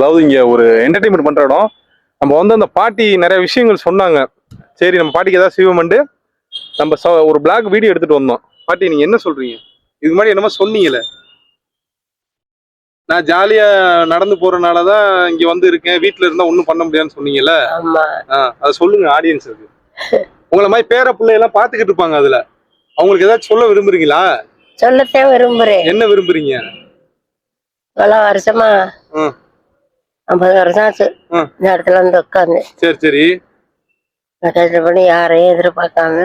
அதாவது இங்க ஒரு என்டர்டைன்மெண்ட் பண்ற இடம். நம்ம வந்து அந்த பாட்டி நிறைய விஷயங்கள் சொன்னாங்க. சரி நம்ம பாட்டிக்கு ஏதாவது செய்வோம்ட்டு நம்ம ச- ஒரு பிளாக் வீடியோ எடுத்துட்டு வந்தோம். பாட்டி நீங்க என்ன சொல்றீங்க? இதுக்கு முன்னாடி என்னமோ சொன்னீங்கல்ல. நான் ஜாலியா நடந்து போறனாலதான் இங்க வந்து இருக்கேன். வீட்ல இருந்தா ஒண்ணும் பண்ண முடியாதுன்னு சொன்னீங்கல்ல. அதை சொல்லுங்க ஆடியன்ஸுக்கு உங்களை மாதிரி பேர பிள்ளை எல்லாம் பாத்துக்கிட்டு இருப்பாங்க அதுல. அவங்களுக்கு ஏதாச்சும் சொல்ல விரும்புறீங்களா? சொல்லத்தான் விரும்புறேன். என்ன விரும்புறீங்க? இவ்வளவு வருஷமா. ஐம்பது வருஷம் ஆச்சு. இந்த இடத்துல வந்து உட்காந்து சரி சரி. கஷ்டப்படி யாரையும் எதிர்பார்க்காம.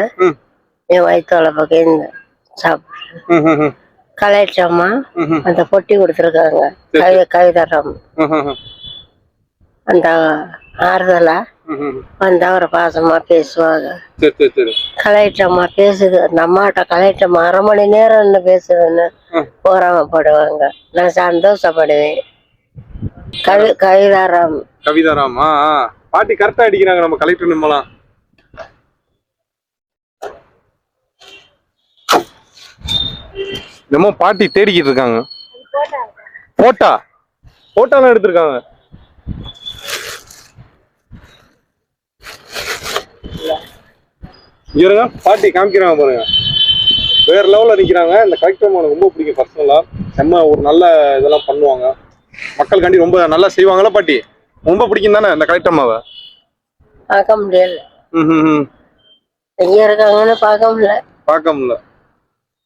என் வயிற்று பக்கம் இந்த சாப்பிடுறேன் ம், ம், ம், கலெக்டர்மா ம், ம், அந்த பொட்டி கொடுத்துருக்காங்க. கவி கவிதரம் அந்த ஆறுதலா. வந்தா ஒரு பாசமா பேசுவாங்க. கலெக்டர்மா பேசுது. அந்த அம்மாட்ட கலெக்டர்மா அரை மணி நேரம் பேசுதுன்னு. போராமப்படுவாங்க நான் சந்தோஷப்படுவேன். கவிதாராம். கவிதாராம்? ஆ. பாட்டி கரெக்டா அடிக்கிறாங்க நம்ம கலெக்டர் நிம்மலாம். என்னமோ பாட்டி தேடிக்கிட்டு இருக்காங்க. போட்டா? போட்டோலாம் எடுத்திருக்காங்க. இருங்க பாட்டி காமிக்கிறாங்க பாருங்க. வேற லெவல்ல நிக்கிறாங்க. இந்த கலெக்டர் ரொம்ப பிடிக்கும் பர்சனலா செம்ம ஒரு நல்ல இதெல்லாம் பண்ணுவாங்க. மக்களுக்காண்டி ரொம்ப நல்லா செய்வாங்களா பாட்டி? ரொம்ப பிடிக்கும் தானே இந்த கலெக்டர் அம்மாவை? பார்க்க முடியல. எங்க இருக்காங்கன்னு பார்க்க முடியல. பார்க்க முடியல.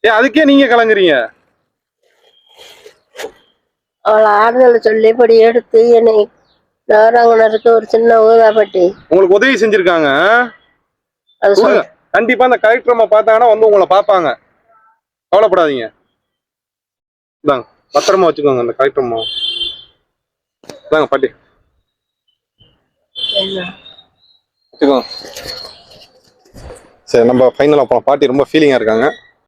ஏ அதுக்கே நீங்க கலங்குறீங்க? அவளை ஆறுதல் சொல்லி படி எடுத்து என்னை நாராங்கனருக்கு ஒரு சின்ன ஊதாப்பட்டி உங்களுக்கு உதவி செஞ்சிருக்காங்க. கண்டிப்பா இந்த கலெக்டர் அம்மா பார்த்தாங்கன்னா வந்து உங்களை பார்ப்பாங்க. கவலைப்படாதீங்க. இந்தாங்க பத்திரமா வச்சுக்கோங்க அந்த கலெக்டர் அம்மா இந்தாங்க பாட்டி? வச்சுக்கோங்க. சரி நம்ம ஃபைனலாக போகலாம் பாட்டி ரொம்ப ஃபீலிங்காக இருக்காங்க.